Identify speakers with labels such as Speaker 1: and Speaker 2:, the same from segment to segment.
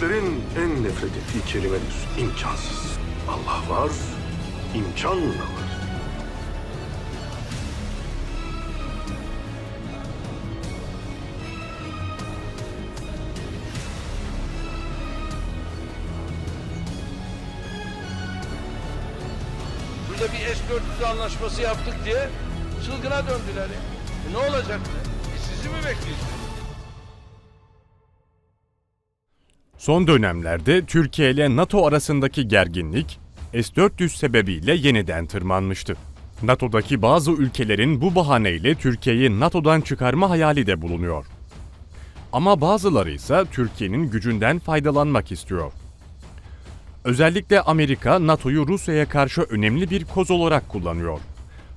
Speaker 1: Türklerin en nefret ettiği kelimedir. İmkansız. Allah var, imkan da var.
Speaker 2: Şurada bir S-400 anlaşması yaptık diye çılgına döndüler. E ne olacaktı? E sizi mi bekleyeceğiz?
Speaker 3: Son dönemlerde Türkiye ile NATO arasındaki gerginlik S-400 sebebiyle yeniden tırmanmıştı. NATO'daki bazı ülkelerin bu bahaneyle Türkiye'yi NATO'dan çıkarma hayali de bulunuyor. Ama bazıları ise Türkiye'nin gücünden faydalanmak istiyor. Özellikle Amerika NATO'yu Rusya'ya karşı önemli bir koz olarak kullanıyor.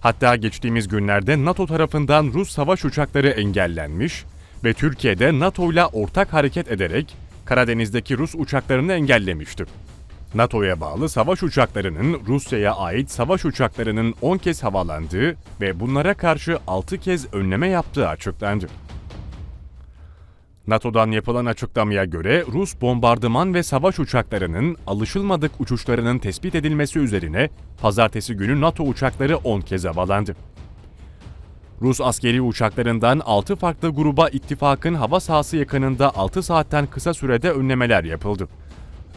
Speaker 3: Hatta geçtiğimiz günlerde NATO tarafından Rus savaş uçakları engellenmiş ve Türkiye'de NATO ile ortak hareket ederek Karadeniz'deki Rus uçaklarını engellemişti. NATO'ya bağlı savaş uçaklarının Rusya'ya ait savaş uçaklarının 10 kez havalandığı ve bunlara karşı 6 kez önleme yaptığı açıklandı. NATO'dan yapılan açıklamaya göre Rus bombardıman ve savaş uçaklarının alışılmadık uçuşlarının tespit edilmesi üzerine pazartesi günü NATO uçakları 10 kez havalandı. Rus askeri uçaklarından 6 farklı gruba ittifakın hava sahası yakınında 6 saatten kısa sürede önlemeler yapıldı.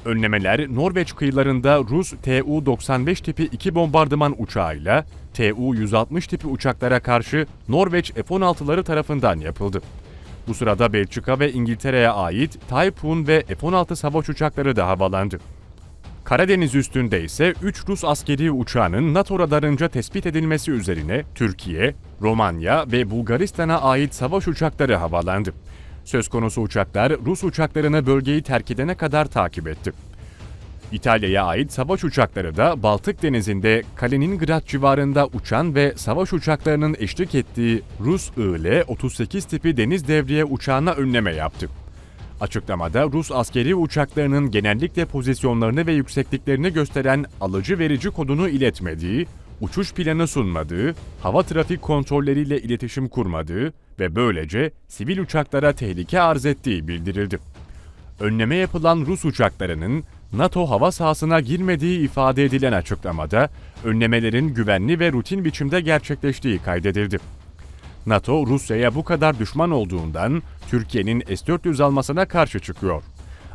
Speaker 3: Önlemeler Norveç kıyılarında Rus Tu-95 tipi 2 bombardıman uçağıyla Tu-160 tipi uçaklara karşı Norveç F-16'ları tarafından yapıldı. Bu sırada Belçika ve İngiltere'ye ait Typhoon ve F-16 savaş uçakları da havalandı. Karadeniz üstünde ise 3 Rus askeri uçağının NATO radarınca tespit edilmesi üzerine Türkiye, Romanya ve Bulgaristan'a ait savaş uçakları havalandı. Söz konusu uçaklar Rus uçaklarını bölgeyi terk edene kadar takip etti. İtalya'ya ait savaş uçakları da Baltık Denizi'nde Kaliningrad civarında uçan ve savaş uçaklarının eşlik ettiği Rus Il-38 tipi deniz devriye uçağına önleme yaptı. Açıklamada Rus askeri uçaklarının genellikle pozisyonlarını ve yüksekliklerini gösteren alıcı verici kodunu iletmediği, uçuş planı sunmadığı, hava trafik kontrolleriyle iletişim kurmadığı ve böylece sivil uçaklara tehlike arz ettiği bildirildi. Önleme yapılan Rus uçaklarının NATO hava sahasına girmediği ifade edilen açıklamada önlemelerin güvenli ve rutin biçimde gerçekleştiği kaydedildi. NATO, Rusya'ya bu kadar düşman olduğundan Türkiye'nin S-400 almasına karşı çıkıyor.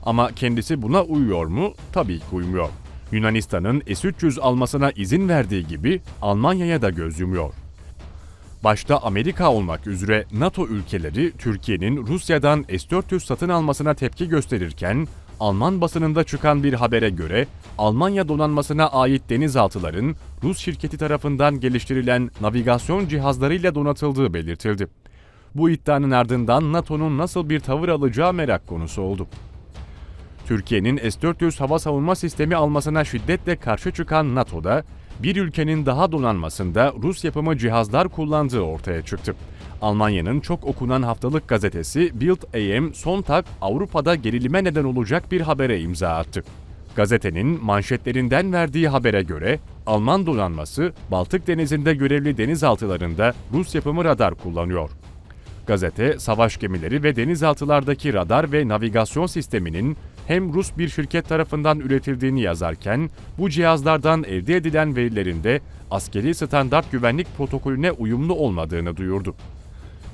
Speaker 3: Ama kendisi buna uyuyor mu? Tabii ki uymuyor. Yunanistan'ın S-300 almasına izin verdiği gibi Almanya'ya da göz yumuyor. Başta Amerika olmak üzere NATO ülkeleri Türkiye'nin Rusya'dan S-400 satın almasına tepki gösterirken Alman basınında çıkan bir habere göre Almanya donanmasına ait denizaltıların Rus şirketi tarafından geliştirilen navigasyon cihazlarıyla donatıldığı belirtildi. Bu iddianın ardından NATO'nun nasıl bir tavır alacağı merak konusu oldu. Türkiye'nin S-400 hava savunma sistemi almasına şiddetle karşı çıkan NATO'da bir ülkenin daha donanmasında Rus yapımı cihazlar kullandığı ortaya çıktı. Almanya'nın çok okunan haftalık gazetesi Bild AM Sonntag Avrupa'da gerilime neden olacak bir habere imza attı. Gazetenin manşetlerinden verdiği habere göre Alman donanması Baltık Denizi'nde görevli denizaltılarında Rus yapımı radar kullanıyor. Gazete, savaş gemileri ve denizaltılardaki radar ve navigasyon sisteminin hem Rus bir şirket tarafından üretildiğini yazarken, bu cihazlardan elde edilen verilerin de askeri standart güvenlik protokolüne uyumlu olmadığını duyurdu.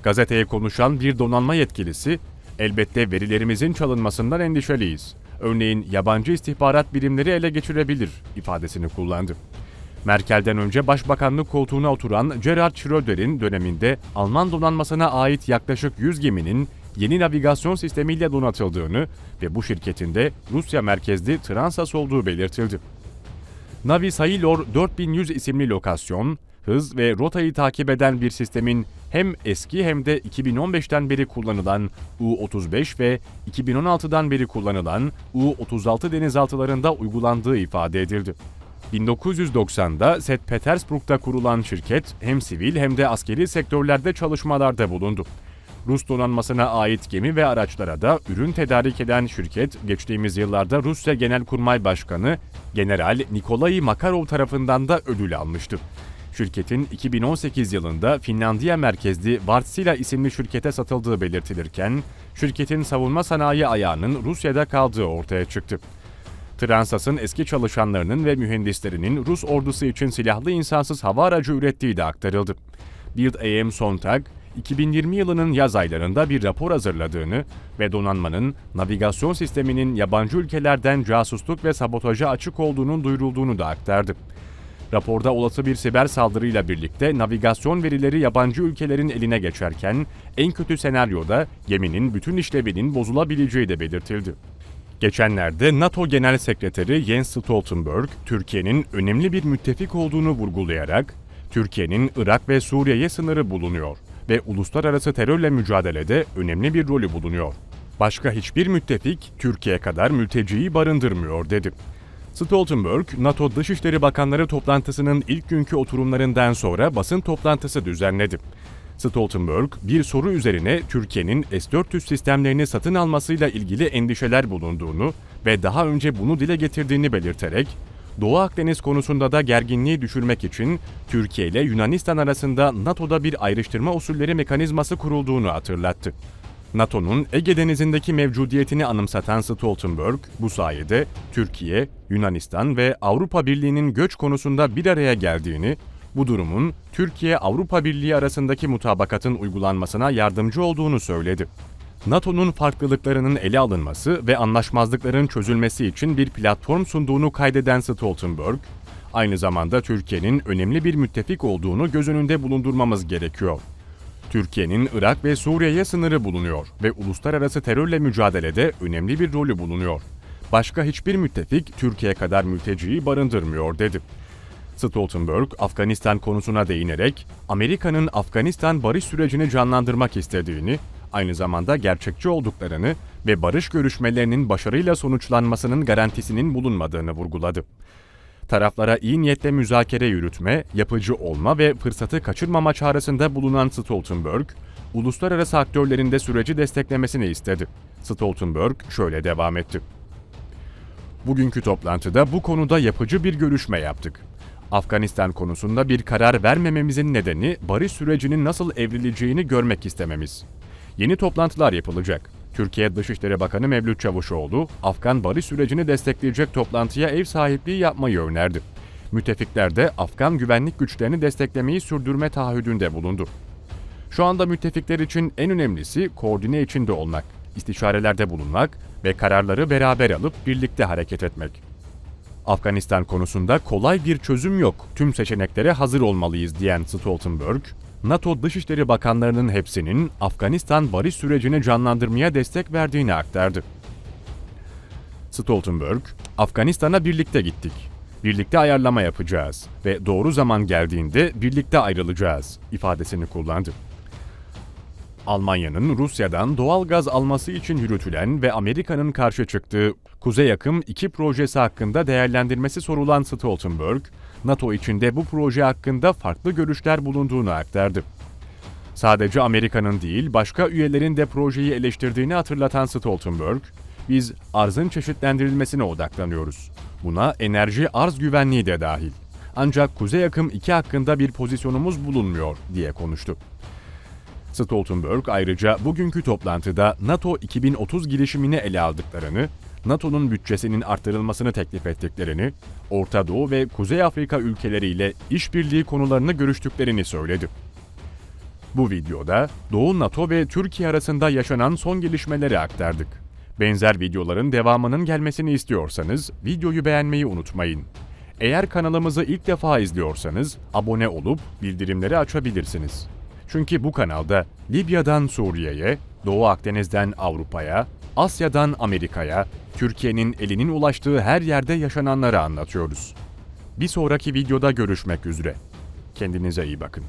Speaker 3: Gazeteye konuşan bir donanma yetkilisi, elbette verilerimizin çalınmasından endişeliyiz. Örneğin yabancı istihbarat birimleri ele geçirebilir ifadesini kullandı. Merkel'den önce başbakanlık koltuğuna oturan Gerhard Schröder'in döneminde Alman donanmasına ait yaklaşık 100 geminin yeni navigasyon sistemiyle donatıldığını ve bu şirketin de Rusya merkezli Transas olduğu belirtildi. Navi Sailor 4100 isimli lokasyon, hız ve rotayı takip eden bir sistemin hem eski hem de 2015'ten beri kullanılan U-35 ve 2016'dan beri kullanılan U-36 denizaltılarında uygulandığı ifade edildi. 1990'da St. Petersburg'da kurulan şirket hem sivil hem de askeri sektörlerde çalışmalarda bulundu. Rus donanmasına ait gemi ve araçlara da ürün tedarik eden şirket, geçtiğimiz yıllarda Rusya Genelkurmay Başkanı General Nikolay Makarov tarafından da ödül almıştı. Şirketin 2018 yılında Finlandiya merkezli Wärtsilä isimli şirkete satıldığı belirtilirken, şirketin savunma sanayi ayağının Rusya'da kaldığı ortaya çıktı. Transas'ın eski çalışanlarının ve mühendislerinin Rus ordusu için silahlı insansız hava aracı ürettiği de aktarıldı. Bild AM Sontag, 2020 yılının yaz aylarında bir rapor hazırladığını ve donanmanın navigasyon sisteminin yabancı ülkelerden casusluk ve sabotaja açık olduğunun duyurulduğunu da aktardı. Raporda olası bir siber saldırıyla birlikte navigasyon verileri yabancı ülkelerin eline geçerken en kötü senaryoda geminin bütün işlevinin bozulabileceği de belirtildi. Geçenlerde NATO Genel Sekreteri Jens Stoltenberg, Türkiye'nin önemli bir müttefik olduğunu vurgulayarak, Türkiye'nin Irak ve Suriye'ye sınırı bulunuyor ve uluslararası terörle mücadelede önemli bir rolü bulunuyor. Başka hiçbir müttefik Türkiye kadar mülteciyi barındırmıyor dedi. Stoltenberg, NATO Dışişleri Bakanları toplantısının ilk günkü oturumlarından sonra basın toplantısı düzenledi. Stoltenberg, bir soru üzerine Türkiye'nin S-400 sistemlerini satın almasıyla ilgili endişeler bulunduğunu ve daha önce bunu dile getirdiğini belirterek, Doğu Akdeniz konusunda da gerginliği düşürmek için Türkiye ile Yunanistan arasında NATO'da bir ayrıştırma usulleri mekanizması kurulduğunu hatırlattı. NATO'nun Ege Denizi'ndeki mevcudiyetini anımsatan Stoltenberg, bu sayede Türkiye, Yunanistan ve Avrupa Birliği'nin göç konusunda bir araya geldiğini, bu durumun Türkiye-Avrupa Birliği arasındaki mutabakatın uygulanmasına yardımcı olduğunu söyledi. NATO'nun farklılıklarının ele alınması ve anlaşmazlıkların çözülmesi için bir platform sunduğunu kaydeden Stoltenberg, aynı zamanda Türkiye'nin önemli bir müttefik olduğunu göz önünde bulundurmamız gerekiyor. Türkiye'nin Irak ve Suriye'ye sınırı bulunuyor ve uluslararası terörle mücadelede önemli bir rolü bulunuyor. Başka hiçbir müttefik Türkiye kadar mülteciyi barındırmıyor dedi. Stoltenberg, Afganistan konusuna değinerek, Amerika'nın Afganistan barış sürecini canlandırmak istediğini, aynı zamanda gerçekçi olduklarını ve barış görüşmelerinin başarıyla sonuçlanmasının garantisinin bulunmadığını vurguladı. Taraflara iyi niyetle müzakere yürütme, yapıcı olma ve fırsatı kaçırmama çağrısında bulunan Stoltenberg, uluslararası aktörlerin de süreci desteklemesini istedi. Stoltenberg şöyle devam etti. Bugünkü toplantıda bu konuda yapıcı bir görüşme yaptık. Afganistan konusunda bir karar vermememizin nedeni barış sürecinin nasıl evrileceğini görmek istememiz. Yeni toplantılar yapılacak. Türkiye Dışişleri Bakanı Mevlüt Çavuşoğlu, Afgan barış sürecini destekleyecek toplantıya ev sahipliği yapmayı önerdi. Müttefikler de Afgan güvenlik güçlerini desteklemeyi sürdürme taahhüdünde bulundu. Şu anda müttefikler için en önemlisi koordine içinde olmak, istişarelerde bulunmak ve kararları beraber alıp birlikte hareket etmek. Afganistan konusunda kolay bir çözüm yok. Tüm seçeneklere hazır olmalıyız diyen Stoltenberg, NATO Dışişleri Bakanlarının hepsinin Afganistan barış sürecini canlandırmaya destek verdiğini aktardı. Stoltenberg, Afganistan'a birlikte gittik. Birlikte ayarlama yapacağız ve doğru zaman geldiğinde birlikte ayrılacağız ifadesini kullandı. Almanya'nın Rusya'dan doğal gaz alması için yürütülen ve Amerika'nın karşı çıktığı Kuzey Akım 2 projesi hakkında değerlendirmesi sorulan Stoltenberg, NATO içinde bu proje hakkında farklı görüşler bulunduğunu aktardı. Sadece Amerika'nın değil, başka üyelerin de projeyi eleştirdiğini hatırlatan Stoltenberg, biz arzın çeşitlendirilmesine odaklanıyoruz. Buna enerji arz güvenliği de dahil. Ancak Kuzey Akım 2 hakkında bir pozisyonumuz bulunmuyor diye konuştu. Stoltenberg ayrıca bugünkü toplantıda NATO 2030 girişimini ele aldıklarını, NATO'nun bütçesinin artırılmasını teklif ettiklerini, Orta Doğu ve Kuzey Afrika ülkeleriyle işbirliği konularını görüştüklerini söyledi. Bu videoda Doğu NATO ve Türkiye arasında yaşanan son gelişmeleri aktardık. Benzer videoların devamının gelmesini istiyorsanız videoyu beğenmeyi unutmayın. Eğer kanalımızı ilk defa izliyorsanız abone olup bildirimleri açabilirsiniz. Çünkü bu kanalda Libya'dan Suriye'ye, Doğu Akdeniz'den Avrupa'ya, Asya'dan Amerika'ya, Türkiye'nin elinin ulaştığı her yerde yaşananları anlatıyoruz. Bir sonraki videoda görüşmek üzere. Kendinize iyi bakın.